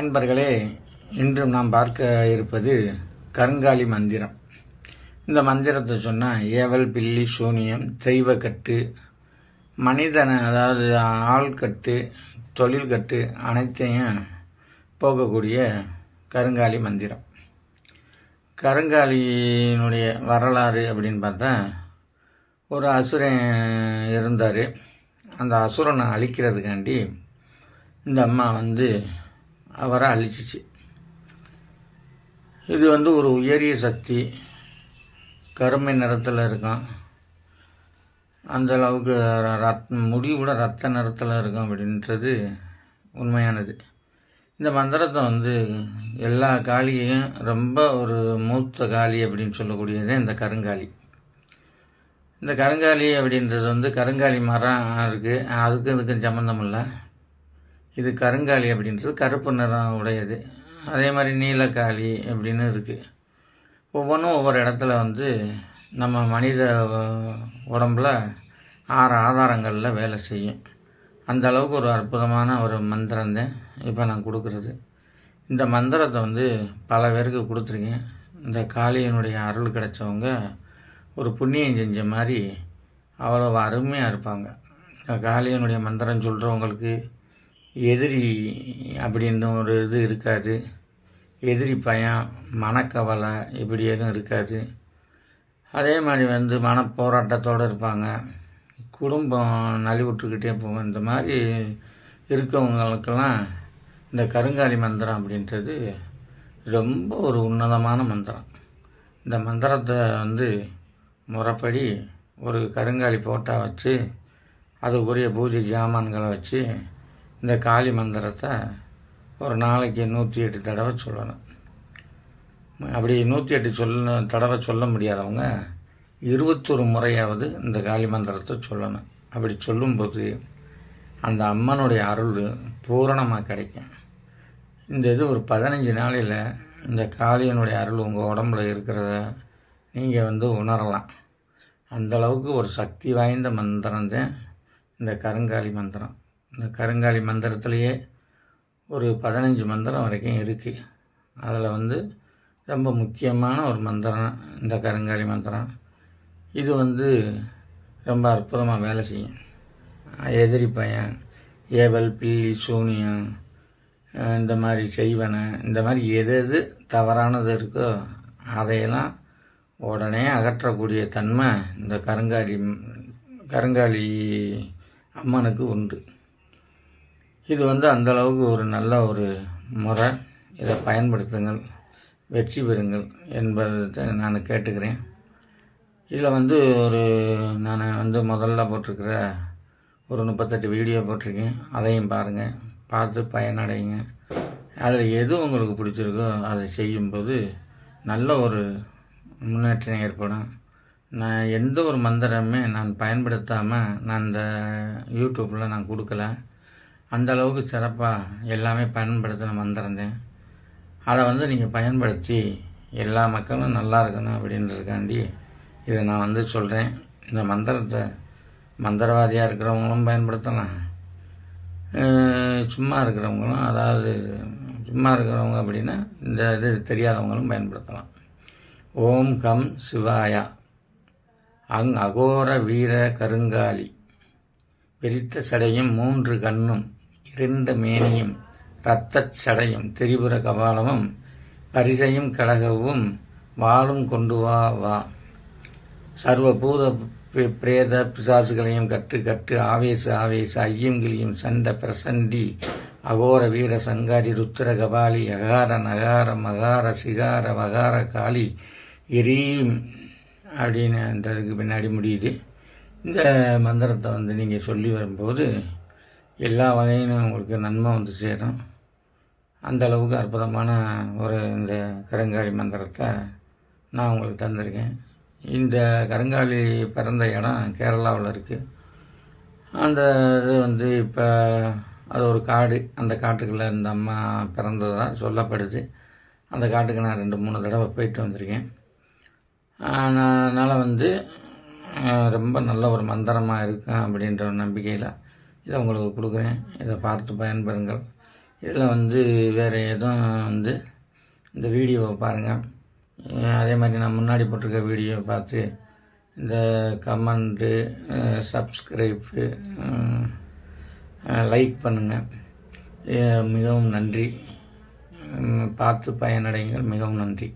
அன்பர்களே இன்றும் நாம் பார்க்க இருப்பது கருங்காலி மந்திரம். இந்த மந்திரத்தை சொன்னால் ஏவல் பில்லி சூனியம் தெய்வக்கட்டு மனிதன் அதாவது ஆள்கட்டு தொழில்கட்டு அனைத்தையும் போகக்கூடிய கருங்காலி மந்திரம். கருங்காலியினுடைய வரலாறு அப்படின்னு பார்த்தா ஒரு அசுரன் இருந்தார். அந்த அசுரனை அழிக்கிறதுக்காண்டி இந்த அம்மா வந்து அவரை அழிச்சிச்சு. இது வந்து ஒரு உயரிய சக்தி. கருமை நிறத்தில் இருக்கும் அந்த அளவுக்கு ரத் முடி கூட ரத்த நிறத்தில் இருக்கும் அப்படின்றது உண்மையானது. இந்த மந்திரத்தை வந்து எல்லா காளியையும் ரொம்ப ஒரு மூத்த காளி அப்படின்னு சொல்லக்கூடியது இந்த கருங்காலி இந்த கருங்காலி அப்படின்றது வந்து கருங்காலி மரம் இருக்குது அதுக்கும் இதுக்கும் சம்மந்தம் இல்லை. இது கருங்காலி அப்படின்றது கருப்பு நிறம் உடையது. அதே மாதிரி நீலக்காளி அப்படின்னு இருக்குது ஒவ்வொன்றும் ஒவ்வொரு இடத்துல வந்து நம்ம மனித உடம்புல ஆறு ஆதாரங்களில் வேலை செய்யும். அந்த அளவுக்கு ஒரு அற்புதமான ஒரு மந்திரம் தான் இப்போ நான் கொடுக்குறது. இந்த மந்திரத்தை வந்து பல பேருக்கு கொடுத்துருக்கேன். இந்த காளியனுடைய அருள் கிடைச்சவங்க ஒரு புண்ணியம் செஞ்ச மாதிரி அவ்வளோ அருமையாக இருப்பாங்க. காளியனுடைய மந்திரம் சொல்கிறவங்களுக்கு எதிரி அப்படின்னு ஒரு இது இருக்காது. எதிரி பயம் மனக்கவலை இப்படி எதுவும் இருக்காது. அதே மாதிரி வந்து மனப்போராட்டத்தோடு இருப்பாங்க. குடும்பம் நலிவுற்றுக்கிட்டே போகும். இந்த மாதிரி இருக்கவங்களுக்கெல்லாம் இந்த கருங்காலி மந்திரம் அப்படின்றது ரொம்ப ஒரு உன்னதமான மந்திரம். இந்த மந்திரத்தை வந்து முறைப்படி ஒரு கருங்காலி போட்டா வச்சு அதுக்குரிய பூஜை ஜாமான்களை வச்சு இந்த காளி மந்திரத்தை ஒரு நாளைக்கு நூற்றி எட்டு தடவை சொல்லணும். அப்படி நூற்றி எட்டு சொல்ல தடவை சொல்ல முடியாதவங்க இருபத்தொரு முறையாவது இந்த காளி மந்திரத்தை சொல்லணும். அப்படி சொல்லும்போது அந்த அம்மனுடைய அருள் பூரணமாக கிடைக்கும். இந்த இது ஒரு பதினஞ்சு நாளையில் இந்த காளியனுடைய அருள் உங்கள் உடம்புல இருக்கிறத நீங்கள் வந்து உணரலாம். அந்த அளவுக்கு ஒரு சக்தி வாய்ந்த மந்திரம் தான் இந்த கருங்காலி மந்திரம். இந்த கருங்காலி மந்திரத்துலேயே ஒரு பதினஞ்சு மந்திரம் வரைக்கும் இருக்குது அதில் வந்து ரொம்ப முக்கியமான ஒரு மந்திரம் இந்த கருங்காலி மந்திரம். இது வந்து ரொம்ப அற்புதமாக வேலை செய்யும். எதிரி பையன் ஏவல் பில்லி சூனியம் இந்த மாதிரி செய்வனை இந்த மாதிரி எது எது தவறானது இருக்கோ அதையெல்லாம் உடனே அகற்றக்கூடிய தன்மை இந்த கருங்காலி கருங்காலி அம்மனுக்கு உண்டு. இது வந்து அந்தளவுக்கு ஒரு நல்ல ஒரு முறை. இதை பயன்படுத்துங்கள் வெற்றி பெறுங்கள் என்பதை நான் கேட்டுக்கிறேன். இதில் வந்து ஒரு நான் வந்து முதல்ல போட்டிருக்கிற ஒரு முப்பத்தெட்டு வீடியோ போட்டிருக்கேன். அதையும் பாருங்கள் பார்த்து பயனடைங்க. அதில் எது உங்களுக்கு பிடிச்சிருக்கோ அதை செய்யும்போது நல்ல ஒரு முன்னேற்றம் ஏற்படும். நான் எந்த ஒரு மந்திரமே நான் பயன்படுத்தாமல் நான் இந்த யூடியூப்பில் நான் கொடுக்கல. அந்த அளவுக்கு சிறப்பாக எல்லாமே பயன்படுத்தின வந்திருந்தேன் அதை வந்து நீங்கள் பயன்படுத்தி எல்லா மக்களும் நல்லா இருக்கணும் அப்படின்றதுக்காண்டி இதை நான் வந்து சொல்கிறேன் இந்த மந்திரத்தை மந்திரவாதியாக இருக்கிறவங்களும் பயன்படுத்தலாம். சும்மா இருக்கிறவங்களும் அதாவது சும்மா இருக்கிறவங்க அப்படின்னா இந்த இது தெரியாதவங்களும் பயன்படுத்தலாம். ஓம் கம் சிவாயா. அங் அகோர வீர கருங்காலி. பிரித்த சடையும் மூன்று கண்ணும். இருண்ட மேனியும் இரத்தச் சடையும் திரிபுர கபாலமும் பரிசையும் கடகவும் வாளும் கொண்டு வா வா. சர்வபூத பிரேத பிசாசுகளையும் கற்று கற்று ஆவேச ஆவேச ஐயம் கிளியும் சண்ட பிரசண்டி அகோர வீர சங்காரி ருத்ர கபாலி அகார நகார மகார சிகார வகார காளி எரியும் அப்படின்னு அந்த பின்னாடி முடியுது. இந்த மந்திரத்தை வந்து நீங்கள் சொல்லி வரும்போது எல்லா வகையிலும் உங்களுக்கு நன்மை வந்து சேரும். அந்த அளவுக்கு அற்புதமான ஒரு இந்த கருங்காலி மந்திரத்தை நான் உங்களுக்கு தந்திருக்கேன். இந்த கருங்காலி பிறந்த இடம் கேரளாவில் இருக்குது அந்த இது வந்து இப்போ அது ஒரு காடு. அந்த காட்டுக்குள்ளே இந்த அம்மா பிறந்ததாக சொல்லப்படுது. அந்த காட்டுக்கு நான் ரெண்டு மூணு தடவை போயிட்டு வந்திருக்கேன். அதனால் வந்து ரொம்ப நல்ல ஒரு மந்திரமாக இருக்கும் அப்படின்ற ஒரு நம்பிக்கையில் இதை உங்களுக்கு கொடுக்குறேன். இதை பார்த்து பயன்பெறுங்கள். இதில் வந்து வேறு எதுவும் வந்து இந்த வீடியோவை பாருங்கள் அதே மாதிரி நான் முன்னாடி போட்டிருக்க வீடியோவை பார்த்து இந்த கமெண்ட்டு சப்ஸ்கிரைப்பு லைக் பண்ணுங்கள் மிகவும் நன்றி. பார்த்து பயனடைங்கள். மிகவும் நன்றி.